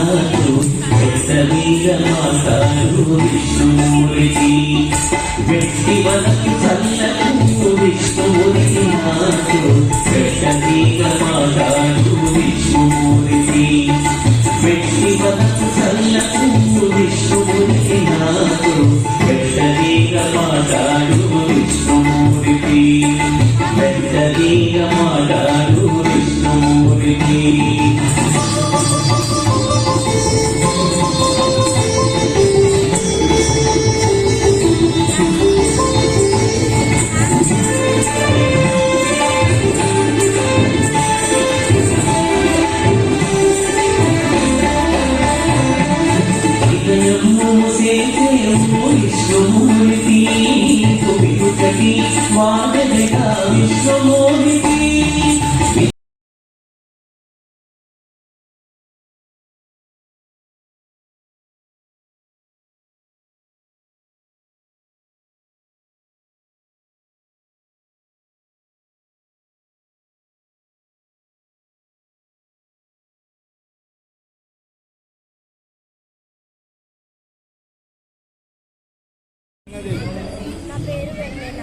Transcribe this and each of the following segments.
నాడు వెంటనీగ మాతాడు విష్ణుమూర్తి వ్యక్తి వనకి చల్లకు విష్ణుమూర్తి నాడు వెంటనీగ మాతాడు విష్ణుమూర్తి వ్యక్తి వనకు చల్లకు విష్ణుమూర్తి నాడు వెంటనీగ మాతాడు విష్ణుమూర్తి వెంటనీగ మాతాడు విష్ణుమూర్తి నా పేరు వెన్నెల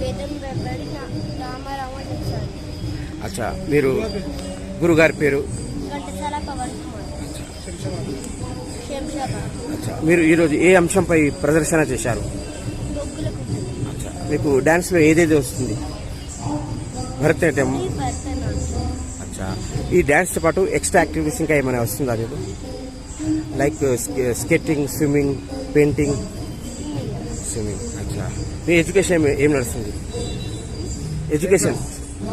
వేదం వెంబడి అచ్చా మీరు గురుగారి పేరు? ఘంటసాల పవన్ అచ్చా మీరు ఈరోజు ఏ అంశంపై ప్రదర్శన చేశారు? అచ్చా మీకు డాన్స్లో ఏదేది వస్తుంది? భరతనాట్యం. అచ్చా ఈ డాన్స్తో పాటు ఎక్స్ట్రా యాక్టివిటీస్ ఇంకా ఏమైనా వస్తుందా మీకు? Like skating swimming painting. Swimming అచ్చా మీ ఎడ్యుకేషన్ ఏం- నడుస్తుంది ఎడ్యుకేషన్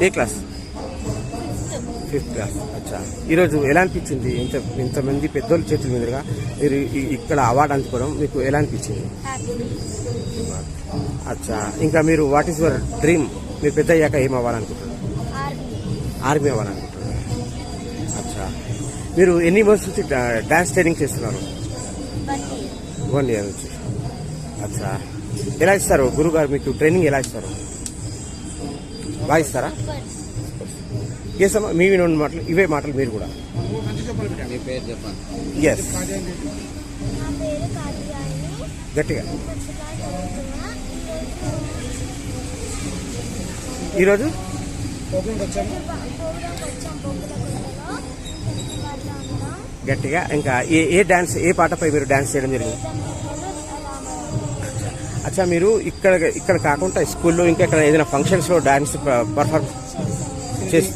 ఏ క్లాస్ ఫిఫ్త్ క్లాస్ అచ్చా ఈరోజు ఎలా అనిపించింది? ఇంత ఇంతమంది పెద్దోళ్ళ చేతుల మీదుగా మీరు ఇక్కడ అవార్డు అందుకోవడం మీకు ఎలా అనిపించింది? అచ్చా. ఇంకా మీరు వాట్ ఈస్ యువర్ డ్రీమ్ మీరు పెద్ద అయ్యాక ఏం అవ్వాలనుకుంటున్నారు? Army army అవ్వాలనుకుంటున్నారు. అచ్చా. మీరు ఎన్ని మంత్స్ నుంచి డా- డాన్స్ ట్రైనింగ్ చేస్తున్నారు? వన్ ఇయర్ నుంచి. అచ్చా. ఎలా ఇస్తారు? గురుగారు మీకు ట్రైనింగ్ ఎలా ఇస్తారు? బాగా ఇస్తారా? చేస్తామా మీ వినోడి మాటలు ఇవే మాటలు మీరు కూడా. ఎస్ గట్టిగా. ఈరోజు? గట్టిగా. ఇంకా ఏ ఏ డాన్స్ ఏ పాటపై మీరు డాన్స్ చేయడం జరిగింది? అచ్చా మీరు ఇక్కడ ఇక్కడ కాకుండా స్కూల్లో ఇంకా ఇక్కడ ఏదైనా ఫంక్షన్స్లో డాన్స్ పర్ఫార్మ్ చేసి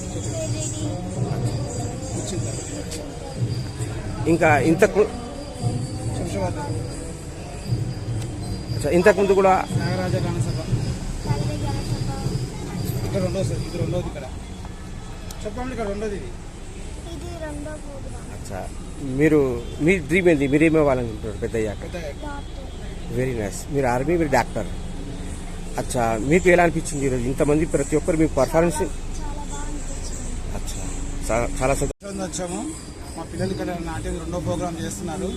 ఇంకా ఇంతకు అచ్చా ఇంతకు ముందు కూడా మీరు మీ డ్రీమ్ ఏంది? మీరు ఏమి వెరీ నైస్ మీరు ఆర్మీ మీరు డాక్టర్ అచ్చా మీకు ఎలా అనిపించింది ఈరోజు? ఇంతమంది ప్రతి ఒక్కరు మీ పర్ఫార్మెన్స్ అచ్చా చాలా సంతోషం. వచ్చాము. మా పిల్లలు ఇక్కడ నాట్యం రెండో ప్రోగ్రాం చేస్తున్నారు.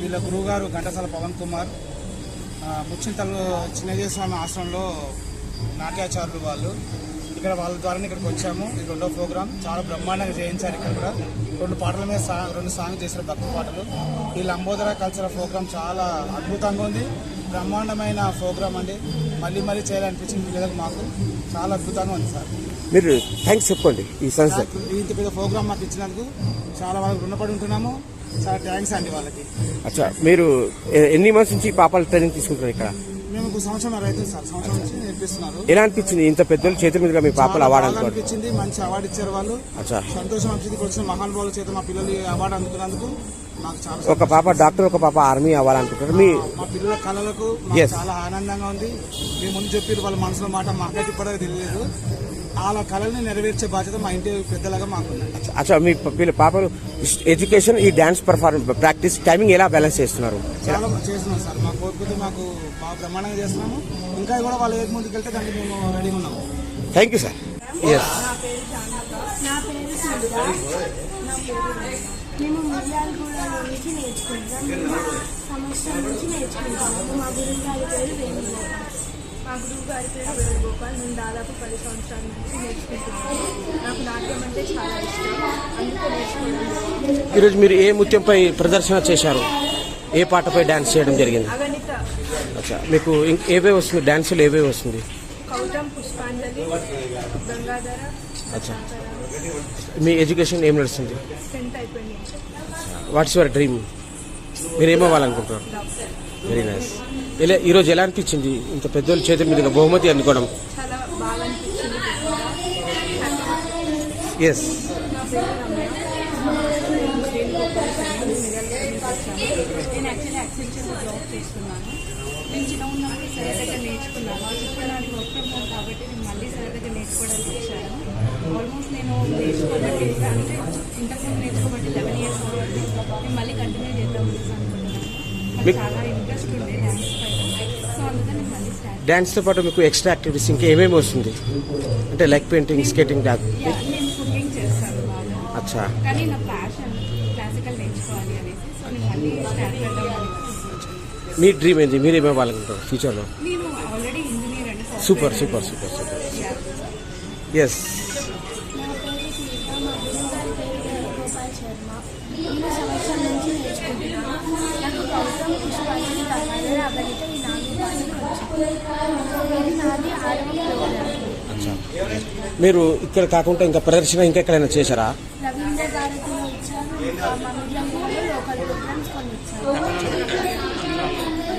వీళ్ళ గురువుగారు ఘంటసాల పవన్ కుమార్ ఆ, ముచ్చింతలు చిన్నజీస్వామి ఆశ్రమంలో నాట్యాచారులు వాళ్ళు. ఇక్కడ వాళ్ళ ద్వారా ఇక్కడికి వచ్చాము. ఇది రెండో ప్రోగ్రాం చాలా బ్రహ్మాండంగా చేయించారు ఇక్కడ కూడా. రెండు పాటల మీద సా రెండు సాంగ్ చేశారు భక్తి పాటలు. ఈ లంబోదర కల్చరల్ ప్రోగ్రాం చాలా అద్భుతంగా ఉంది. బ్రహ్మాండమైన ప్రోగ్రాం అండి. మళ్ళీ మళ్ళీ చేయాలనిపించింది పిల్లలకు మాకు. చాలా అద్భుతంగా ఉంది సార్. మీరు థ్యాంక్స్ చెప్పండి ఈ సంస్థ ఇంత పెద్ద ప్రోగ్రామ్ మాకు ఇచ్చినందుకు చాలా వాళ్ళకి రుణపడి ఉంటున్నాము. చాలా థ్యాంక్స్ అండి వాళ్ళకి. అచ్చా మీరు ఎన్ని మంత్స్ నుంచి పాపాల ట్రైనింగ్ తీసుకుంటున్నారు ఇక్కడ? మేము ఒక సంవత్సరం సార్ సంవత్సరం నుంచి నేర్పిస్తున్నారు. ఎలా అనిపించింది? ఇంత పెద్దల చేతుల మీదుగా మీ పాపలు అవార్డు అందుకోవడం? అనిపించింది మంచి అవార్డు ఇచ్చారు వాళ్ళు. అచ్చా. సంతోషం అనిపించింది వచ్చిన మహానుభావుల చేత మా పిల్లలు అవార్డు అందుకున్నందుకు. ఒక పాప డాక్టర్ ఒక పాప ఆర్మీ అవ్వాలనుకుంటారు మీ మా పిల్లల కళలకు మాకు. చాలా ఆనందంగా ఉంది. మేము ముందు చెప్పారు వాళ్ళ మనసులో మాట మాకైతే ఇప్పటికీ తెలియదు వాళ్ళ కళల్ని నెరవేర్చే బాధ్యత మా ఇంటి పెద్దలాగా మాకుంది అచ్చా మీ ప- పిల్ల పాపలు ఎడ్యుకేషన్ ఈ డాన్స్ పర్ఫార్మెన్స్ ప్రాక్టీస్ టైమింగ్ ఎలా బ్యాలెన్స్ చేస్తున్నారు? చాలా చేస్తున్నాం సార్. మా కోరుకుంటే మాకు బాగా బ్రహ్మాండంగా చేస్తున్నాము. ఇంకా కూడా వాళ్ళు ఏ ముందుకు వెళ్తే దానికి మేము రెడీగా ఉన్నాము థ్యాంక్ యూ సార్ ఎస్ నా పేరు సుధా నా పేరు మేము మిర్యాలగూడ నుంచి నేర్చుకుంటాం సంవత్సరం నుంచి నేర్చుకుంటాము మా గురువు గారి పేరు వేణుగోపాల్. మా గురువు గారి పేరు వేణుగోపాల్. నేను దాదాపు పది సంవత్సరాల నుంచి నేర్చుకుంటున్నాను నాకు నాట్యం అంటే చాలా ఇష్టం. అందుకే జరిగింది. ఈరోజు మీరు ఏ ముత్యంపై ప్రదర్శన చేశారు? ఏ పాటపై డాన్స్ చేయడం జరిగింది? అగణిత అచ్చా మీకు ఇంక ఏవే వస్తుంది? డాన్సులు ఏవే వస్తుంది? కౌటం పుష్పాంజలి గంగాధర అచ్చా. మీ ఎడ్యుకేషన్ ఏం నడుస్తుంది? What's your dream. మీరు ఏమవ్వాలనుకుంటున్నారు వెరీ నైస్ ఇలా ఈరోజు ఎలా అనిపించింది? ఇంత పెద్దోళ్ళ చేతుల మీద బహుమతి అందుకోవడం? ఎస్ నేను యాక్చువల్లీ యాక్సెంచర్లో జాబ్ చేస్తున్నాను. నేను చిన్న ఉన్నప్పుడు సరే దగ్గర నేర్చుకున్నాను. ఇప్పుడు వర్క్ ఫ్రమ్ హోమ్ కాబట్టి నేను మళ్ళీ సరే దగ్గర నేర్చుకోవడానికి వచ్చాను. ఆల్మోస్ట్ నేను నేర్చుకోబట్టి అంటే ఇంతకుముందు నేర్చుకోబట్టి లెవెన్ ఇయర్స్ కాబట్టి నేను మళ్ళీ కంటిన్యూ చేద్దాం అనుకుంటున్నాను. చాలా ఇంట్రెస్ట్ ఉండే డ్యాన్స్ పైన. సో అందుకని నేను మళ్ళీ స్టార్ట్ డ్యాన్స్తో పాటు మీకు ఎక్స్ట్రా యాక్టివిటీస్ ఇంకా ఏమేమి వస్తుంది? అంటే లైక్ పెయింటింగ్ స్కేటింగ్ డాక్ యా, నేను కుకింగ్ చేస్తాను బాగా. అచ్చా. కానీ నా ప్యాషన్ క్లాసికల్ నేర్చుకోవాలి అనేసి సో నేను మళ్ళీ స్టార్ట్ చేద్దాం అని మీ డ్రీమ్ ఏంది? మీరు ఏమవ్వాలనుకుంటారు ఫ్యూచర్లో super super super super yes మీరు ఇక్కడ కాకుండా ఇంకా ప్రదర్శన ఇంకా ఎక్కడైనా చేశారా?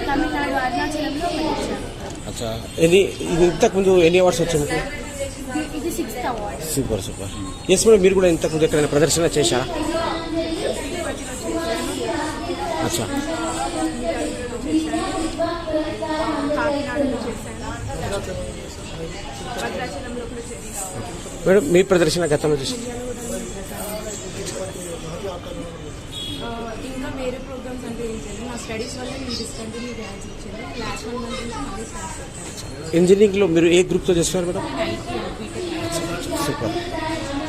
తమిళనాడు అరుణాచలంలో అచ్చా. ఎన్ని ఇది ఇంతకుముందు ఎన్ని అవార్డ్స్ వచ్చాయి మీకు? ఇది- ఇది sixth award super super. Yes madam మీరు కూడా ఇంతకుముందు ఎక్కడైనా ప్రదర్శన చేశారా? అచ్చా. కాకినాడలో చేశాను భద్రాచలంలో కూడా చేశాను మేడం మీ ప్రదర్శన గతంలో చేసి ఆ, ఇంకా వేరే ప్రోగ్రామ్స్ అంటే ఏం చేయలేదు. నా స్టడీస్ వల్ల నేను డిస్కంటిన్యూ చేయాల్సి వచ్చింది లాస్ట్ వన్ మంత్ నుంచి మళ్ళీ స్టార్ట్ చేశాను. ఇంజనీరింగ్లో మీరు ఏ గ్రూప్తో చేస్తున్నారు మేడం? సూపర్.